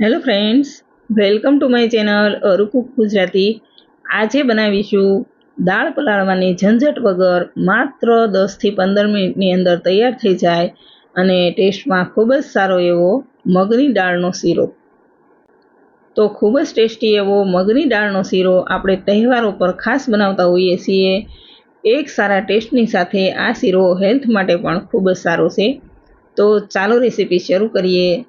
Hello friends welcome to my channel અરુકુક Gujarati આજે બનાવીશું દાળ પલાળવાની ઝંઝટ વગર માત્ર દસથી પંદર મિનિટની અંદર તૈયાર થઈ જાય અને ટેસ્ટમાં ખૂબ જ સારો એવો મગની દાળનો શીરો. તો ખૂબ જ ટેસ્ટી એવો મગની દાળનો શીરો આપણે તહેવારો પર ખાસ બનાવતા હોઈએ છીએ. એક સારા ટેસ્ટની સાથે આ શીરો હેલ્થ માટે પણ ખૂબ જ સારો છે. તો ચાલો રેસીપી શરૂ કરીએ.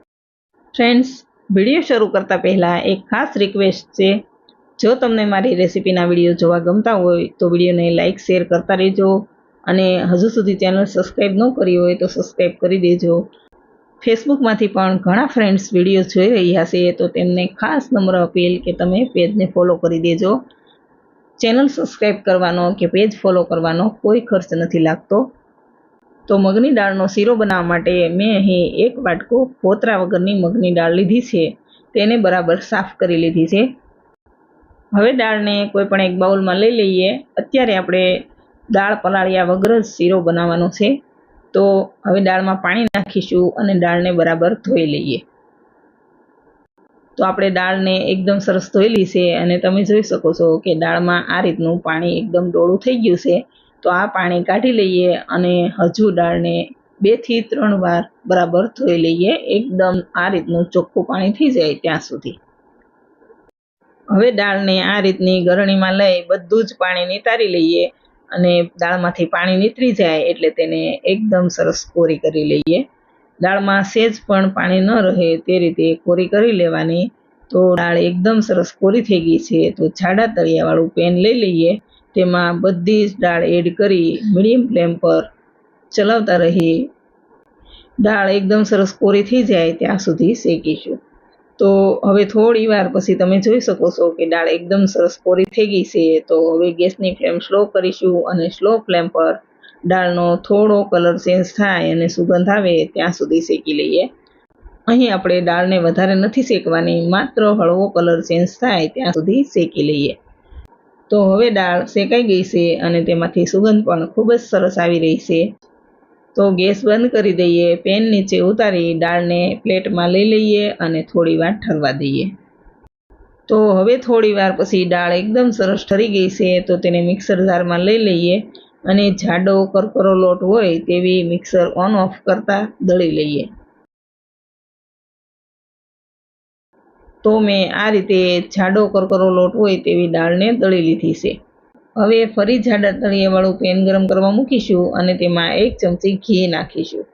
ફ્રેન્ડ્સ વીડિયો શરૂ કરતાં પહેલાં એક ખાસ રિક્વેસ્ટ છે. જો તમને મારી રેસીપીના વીડિયો જોવા ગમતા હોય તો વિડીયોને લાઇક શેર કરતા રહેજો અને હજુ સુધી ચેનલ સબસ્ક્રાઈબ ન કરી હોય તો સબસ્ક્રાઈબ કરી દેજો. ફેસબુકમાંથી પણ ઘણા ફ્રેન્ડ્સ વીડિયો જોઈ રહ્યા છે તો તેમને ખાસ નમ્ર અપીલ કે તમે પેજને ફોલો કરી દેજો. ચેનલ સબસ્ક્રાઈબ કરવાનો કે પેજ ફોલો કરવાનો કોઈ ખર્ચ નથી લાગતો. તો મગની દાળનો શીરો બનાવવા માટે મેં અહીં એક વાટકો ફોતરા વગરની મગની દાળ લીધી છે. તેને બરાબર સાફ કરી લીધી છે. હવે દાળને કોઈ પણ એક બાઉલમાં લઈ લઈએ. અત્યારે આપણે દાળ પલાળ્યા વગર જ શીરો બનાવવાનો છે. તો હવે દાળમાં પાણી નાખીશું અને દાળને બરાબર ધોઈ લઈએ. તો આપણે દાળને એકદમ સરસ ધોયેલી છે અને તમે જોઈ શકો છો કે દાળમાં આ રીતનું પાણી એકદમ ડોળું થઈ ગયું છે. તો આ પાણી કાઢી લઈએ અને હજુ દાળને બેથી ત્રણ વાર બરાબર ધોઈ લઈએ. એકદમ આ રીતનું ચોખ્ખું પાણી થઈ જાય ત્યાં સુધી. હવે દાળને આ રીતની ગરણીમાં લઈ બધું જ પાણી નિતારી લઈએ અને દાળમાંથી પાણી નીતરી જાય એટલે તેને એકદમ સરસ કોરી કરી લઈએ. દાળમાં સેજ પણ પાણી ન રહે તે રીતે કોરી કરી લેવાની. તો દાળ એકદમ સરસ કોરી થઈ ગઈ છે. તો જાડા તળિયાવાળું પેન લઈ લઈએ. તેમાં બધી જ દાળ એડ કરી મીડિયમ ફ્લેમ પર ચલાવતા રહી દાળ એકદમ સરસ કોરી થઈ જાય ત્યાં સુધી શેકીશું. તો હવે થોડી વાર પછી તમે જોઈ શકો છો કે દાળ એકદમ સરસ કોરી થઈ ગઈ છે. તો હવે ગેસની ફ્લેમ સ્લો કરીશું અને સ્લો ફ્લેમ પર દાળનો થોડો કલર ચેન્જ થાય અને સુગંધ આવે ત્યાં સુધી શેકી લઈએ. અહીં આપણે દાળને વધારે નથી શેકવાની, માત્ર હળવો કલર ચેન્જ થાય ત્યાં સુધી શેકી લઈએ. તો હવે દાળ શેકાઈ ગઈ છે અને તેમાંથી સુગંધ પણ ખૂબ જ સરસ આવી રહી છે. તો ગેસ બંધ કરી દઈએ, પેન નીચે ઉતારી દાળને પ્લેટમાં લઈ લઈએ અને થોડી વાર ઠરવા દઈએ. તો હવે થોડી વાર પછી દાળ એકદમ સરસ ઠરી ગઈ છે તો તેને મિક્સર જારમાં લઈ લઈએ અને જાડો કરકરો લોટ હોય તેવી મિક્સર ઓન ઓફ કરતા દળી લઈએ. તો મેં આ રીતે જાડો કરકરો લોટ હોય તેવી દાળને દળી લીધી છે. હવે ફરી જાડા તળિયાવાળું પેન ગરમ કરવા મૂકીશું અને તેમાં એક ચમચી ઘી નાખીશું.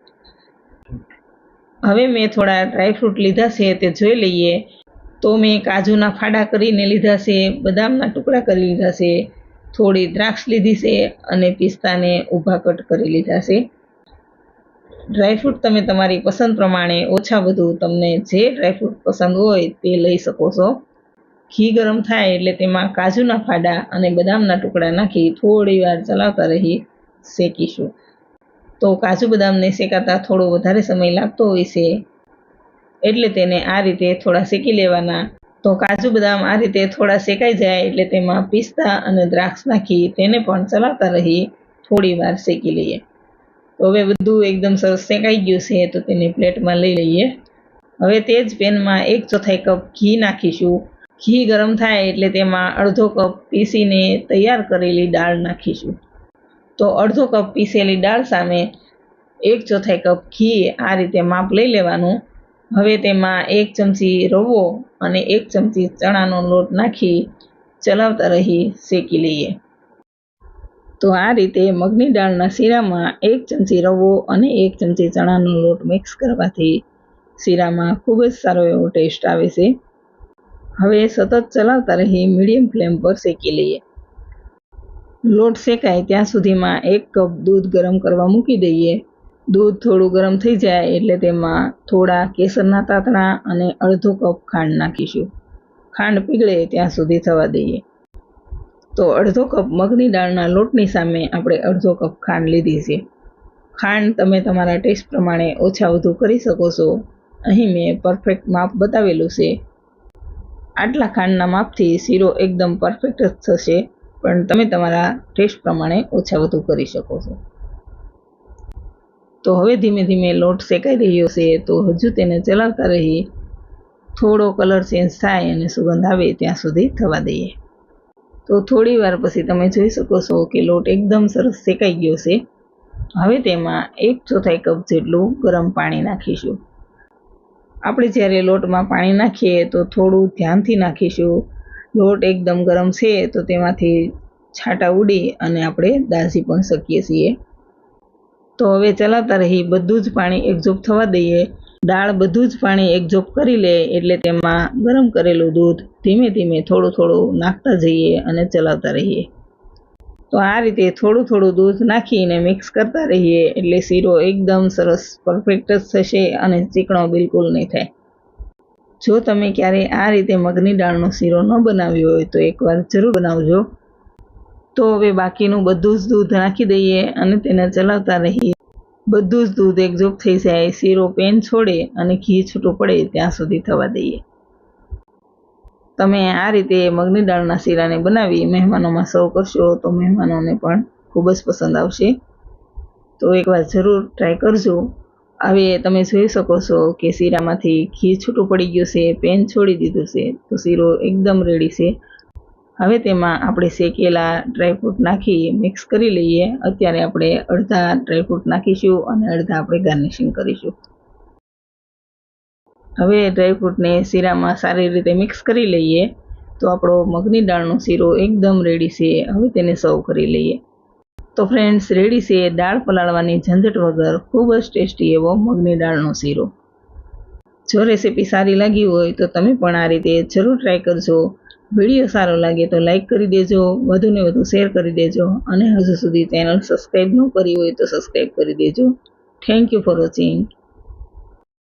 હવે મેં થોડા ડ્રાયફ્રૂટ લીધા છે તે જોઈ લઈએ. તો મેં કાજુના ફાડા કરીને લીધા છે, બદામના ટુકડા કરી લીધા છે, થોડી દ્રાક્ષ લીધી છે અને પિસ્તાને ઊભા કટ કરી લીધા છે. ડ્રાયફ્રૂટ તમે તમારી પસંદ પ્રમાણે ઓછા વધુ તમને જે ડ્રાયફ્રૂટ પસંદ હોય તે લઈ શકો છો. ઘી ગરમ થાય એટલે તેમાં કાજુના ફાડા અને બદામના ટુકડા નાખી થોડી વાર ચલાવતા રહી શેકીશું. તો કાજુ બદામને શેકાતા થોડો વધારે સમય લાગતો હોય છે, એટલે તેને આ રીતે થોડા શેકી લેવાના. તો કાજુ બદામ આ રીતે થોડા શેકાઈ જાય એટલે તેમાં પિસ્તા અને દ્રાક્ષ નાખી તેને પણ ચલાવતા રહી થોડી વાર શેકી લઈએ. તો હવે બધું એકદમ સરસ શેકાઈ ગયું છે, તો તેને પ્લેટમાં લઈ લઈએ. હવે તે જ પેનમાં એક ચોથાઈ કપ ઘી નાખીશું. ઘી ગરમ થાય એટલે તેમાં અડધો કપ પીસીને તૈયાર કરેલી દાળ નાખીશું. તો અડધો કપ પીસેલી દાળ સામે એક ચોથાઈ કપ ઘી આ રીતે માપ લઈ લેવાનું. હવે તેમાં એક ચમચી રવો અને એક ચમચી ચણાનો લોટ નાખી ચલાવતા રહી શેકી લઈએ. તો આ રીતે મગની દાળના શીરામાં એક ચમચી રવો અને એક ચમચી ચણાનો લોટ મિક્સ કરવાથી શીરામાં ખૂબ જ સારો એવો ટેસ્ટ આવે છે. હવે સતત ચલાવતા રહી મીડિયમ ફ્લેમ પર શેકી લઈએ. લોટ શેકાય ત્યાં સુધીમાં એક કપ દૂધ ગરમ કરવા મૂકી દઈએ. દૂધ થોડું ગરમ થઈ જાય એટલે તેમાં થોડા કેસરના તાતણા અને અડધો કપ ખાંડ નાખીશું. ખાંડ પીગળે ત્યાં સુધી થવા દઈએ. તો અડધો કપ મગની દાળના લોટની સામે આપણે અડધો કપ ખાંડ લીધી છે. ખાંડ તમે તમારા ટેસ્ટ પ્રમાણે ઓછા વધુ કરી શકો છો. અહીં મેં પરફેક્ટ માપ બતાવેલું છે. આટલા ખાંડના માપથી શીરો એકદમ પરફેક્ટ જ થશે, પણ તમે તમારા ટેસ્ટ પ્રમાણે ઓછા વધુ કરી શકો છો. તો હવે ધીમે ધીમે લોટ શેકાઈ રહ્યો છે, તો હજુ તેને ચલાવતા રહી. થોડો કલર ચેન્જ થાય અને સુગંધ આવે ત્યાં સુધી થવા દઈએ. તો થોડી વાર પછી તમે જોઈ શકો છો કે લોટ એકદમ સરસ શેકાઈ ગયો છે. હવે તેમાં એક ચોથાઈ કપ જેટલું ગરમ પાણી નાખીશું. આપણે જ્યારે લોટમાં પાણી નાખીએ તો થોડું ધ્યાનથી નાખીશું. લોટ એકદમ ગરમ છે તો તેમાંથી છાંટા ઉડી અને આપણે દાઝી પણ શકીએ છીએ. તો હવે ચલાવતા રહી બધું જ પાણી એકજૂપ થવા દઈએ. દાળ બધું જ પાણી એકજૂપ કરી લે એટલે તેમાં ગરમ કરેલું દૂધ ધીમે ધીમે થોડું થોડું નાખતા જઈએ અને ચલાવતા રહીએ. તો આ રીતે થોડું થોડું દૂધ નાખીને મિક્સ કરતા રહીએ એટલે શીરો એકદમ સરસ પરફેક્ટ જ થશે અને ચીકણો બિલકુલ નહીં થાય. જો તમે ક્યારેય આ રીતે મગની દાળનો શીરો ન બનાવ્યો હોય તો એકવાર જરૂર બનાવજો. તો હવે બાકીનું બધું જ દૂધ નાખી દઈએ અને તેને ચલાવતા રહીએ. બધું જ દૂધ એકજૂપ થઈ જાય, શીરો, પેન છોડે અને ઘી છૂટું પડે ત્યાં સુધી થવા દઈએ. તમે આ રીતે મગની દાળના શીરાને બનાવી મહેમાનોમાં સર્વ કરશો તો મહેમાનોને પણ ખૂબ જ પસંદ આવશે. તો એકવાર જરૂર ટ્રાય કરજો. હવે તમે જોઈ શકો છો કે શીરામાંથી ઘી છૂટું પડી ગયું છે, પેન છોડી દીધું છે, તો શીરો એકદમ રેડી છે. હવે તેમાં આપણે શેકેલા ડ્રાયફ્રૂટ નાખી મિક્સ કરી લઈએ. અત્યારે આપણે અડધા ડ્રાયફ્રૂટ નાખીશું અને અડધા આપણે ગાર્નિશિંગ કરીશું. હવે ડ્રાયફ્રૂટને શીરામાં સારી રીતે મિક્સ કરી લઈએ તો આપણો મગની દાળનો શીરો એકદમ રેડી છે. હવે તેને સર્વ કરી લઈએ. તો ફ્રેન્ડ્સ રેડી છે દાળ પલાળવાની ઝંઝટ વગર ખૂબ જ ટેસ્ટી એવો મગની દાળનો શીરો. જો રેસીપી સારી લાગી હોય તો તમે પણ આ રીતે જરૂર ટ્રાય કરજો. વીડિયો સારો લાગે તો લાઇક કરી દેજો, વધુને વધુ શેર કરી દેજો અને હજુ સુધી ચેનલ સબસ્ક્રાઈબ ન કરી હોય તો સબસ્ક્રાઈબ કરી દેજો. Thank you for watching